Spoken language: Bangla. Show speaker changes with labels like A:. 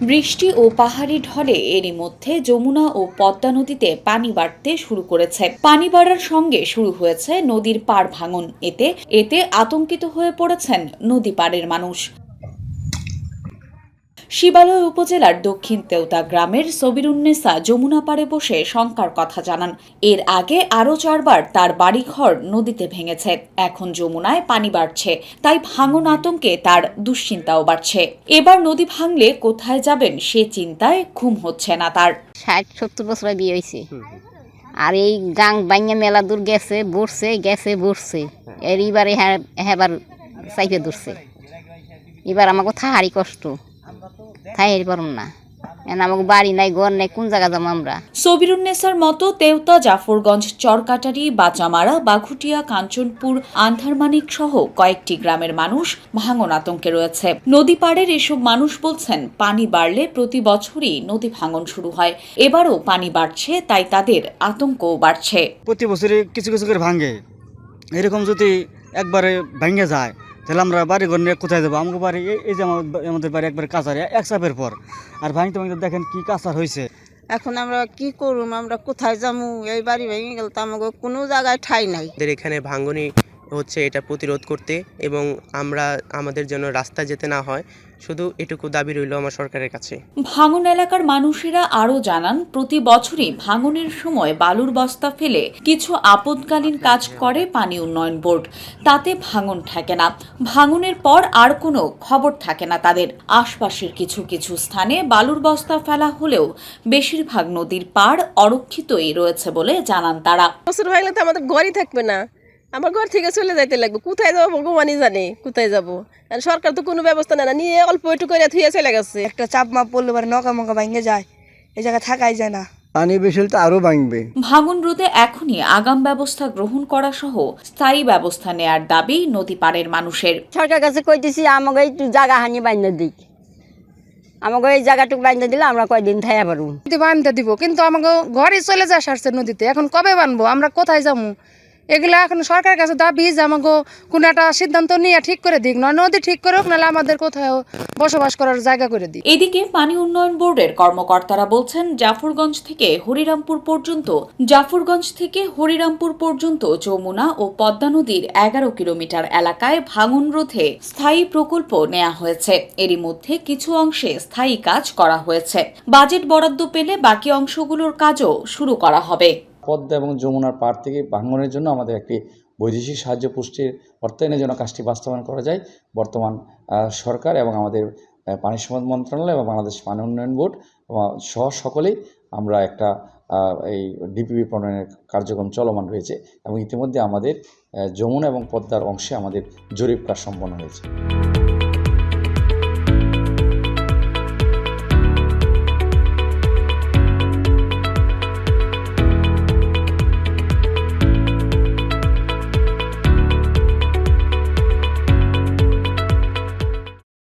A: বৃষ্টি ও পাহাড়ি ঢলে এরই মধ্যে যমুনা ও পদ্মা নদীতে পানি বাড়তে শুরু করেছে। পানি বাড়ার সঙ্গে শুরু হয়েছে নদীর পাড় ভাঙন। এতে এতে আতঙ্কিত হয়ে পড়েছেন নদী পাড়ের মানুষ। শিবালয় উপজেলার দক্ষিণ তেওতা গ্রামের সবিরুন্নেসা যমুনা পাড়ে বসে শঙ্কার কথা জানান। এর আগে আরও চারবার তার বাড়িঘর নদীতে ভেঙেছে। এখন যমুনায় পানি বাড়ছে। তাই ভাঙন আতঙ্কে তার দুশ্চিন্তাও বাড়ছে। এবার নদী ভাঙলে কোথায় যাবেন সে চিন্তায় ঘুম হচ্ছে না তার।
B: ষাট সত্তর বছর বিয়ে হয়েছে। আর এই গাং বাইঙ্গা মেলা দূর গেছে বসছে গেছে বসছে এর এবারে হেবার চাইপে ধরছে। এবার আমাকে থাহারি কষ্ট। থাই পারম না। আমাকে বাড়ি নাই ঘর নাই কোন জায়গা যাব আমরা?
A: সবিরুন্নেসার মতো তেওতা জাফরগঞ্জ চরকাটারি বাচামারা বাঘুটিয়া কাঞ্চনপুর আন্ধারমানিক সহ কয়েকটি গ্রামের মানুষ ভাঙন আতঙ্কে রয়েছে। নদী পাড়ের এসব মানুষ বলছেন পানি বাড়লে প্রতি বছরই নদী ভাঙন শুরু হয়। এবারও পানি বাড়ছে তাই তাদের আতঙ্কও বাড়ছে।
C: প্রতি বছরে কিছু কিছু করে ভাঙে। এরকম যদি একবারে ভেঙে যায় তাহলে আমরা বাড়ি ঘর নিয়ে কোথায় যাব? আমাকে বাড়ি এই- এই যে আমাদের বাড়ি একবার কাঁচার এক চাপের পর। আর ভাই তোমাকে দেখেন কি কাঁচার হয়েছে
D: এখন আমরা কি করুম? আমরা কোথায় যাব এই বাড়ি ভেঙে গেল তো আমাকে কোনো জায়গায় ঠাই নাই।
E: এখানে ভাঙ্গনি হচ্ছে এটা প্রতিরোধ করতে এবং আমরা আমাদের জন্য রাস্তা যেতে না হয় শুধু এটুকু দাবি রইল আমার সরকারের কাছে।
A: ভাঙন এলাকার মানুষেরা আরও জানান প্রতি বছরই ভাঙনের সময় বালুর বস্তা ফেলে কিছু আপদকালীন কাজ করে পানি উন্নয়ন বোর্ড। তাতে ভাঙন থাকে না। ভাঙনের পর আর কোনো খবর থাকে না তাদের। আশপাশের কিছু কিছু স্থানে বালুর বস্তা ফেলা হলেও বেশিরভাগ নদীর পাড় অরক্ষিতই রয়েছে বলে জানান তারা।
F: বছর হয়ে গেলে তো আমাদের ঘরই থাকবে না। আমার ঘর থেকে চলে যাইতে লাগবে। কোথায় যাব ভগবানই জানে কোথায় যাব? আর সরকার তো কোনো ব্যবস্থা নেয় না নিয়ে অল্প একটু করে থুয়ে চলে গেছে।
G: একটা চাপ মাপ পড়লে পরে নকা মকা ভাঙে যায় এই জায়গায় থাকাই যায় না।
H: পানি বেশি তো আরও ভাঙবে।
A: ভাঙন রোধে এখনই আগাম ব্যবস্থা গ্রহণ করা সহ স্থায়ী ব্যবস্থা নেয়ার দাবি নদী পাড়ের মানুষের।
B: সরকার কাছে কইতেছি আমাকে একটু জায়গা হানি বাইন্দা দিক। আমাকে এই জায়গাটুকু বাইন্দা দিলে আমরা কয়দিন থাইয়া পারব।
I: নদী দিব কিন্তু আমাকে ঘরে চলে যা সারছে নদীতে। এখন কবে বানবো আমরা কোথায় যাব? এগুলা এখন সরকারের কাছে দাবি যে আমাকে কোনো একটা সিদ্ধান্ত নিয়ে ঠিক করে দিক, নয় নদী ঠিক করে হোক নাহলে আমাদের কোথাও বসবাস করার জায়গা করে দিক।
A: এদিকে পানি উন্নয়ন বোর্ডের কর্মকর্তারা বলছেন, জাফরগঞ্জ থেকে হরিরামপুর পর্যন্ত, জাফরগঞ্জ থেকে হরিরামপুর পর্যন্ত যমুনা ও পদ্মা নদীর এগারো কিলোমিটার এলাকায় ভাঙন রোধে স্থায়ী প্রকল্প নেওয়া হয়েছে। এরই মধ্যে কিছু অংশে স্থায়ী কাজ করা হয়েছে। বাজেট বরাদ্দ পেলে বাকি অংশগুলোর কাজও শুরু করা হবে।
J: পদ্মা এবং যমুনার পাড় থেকে ভাঙনের জন্য আমাদের একটি বৈদেশিক সাহায্য পুষ্টির অর্থায়নের জন্য কাজটি বাস্তবায়ন করা যায়। বর্তমান সরকার এবং আমাদের পানি সম্পদ মন্ত্রণালয় এবং বাংলাদেশ পানি উন্নয়ন বোর্ড সহ সকলেই আমরা একটা এই ডিপিপি প্রণয়নের কার্যক্রম চলমান রয়েছে এবং ইতিমধ্যে আমাদের যমুনা এবং পদ্মার অংশে আমাদের জরিপ কাজ সম্পন্ন হয়েছে।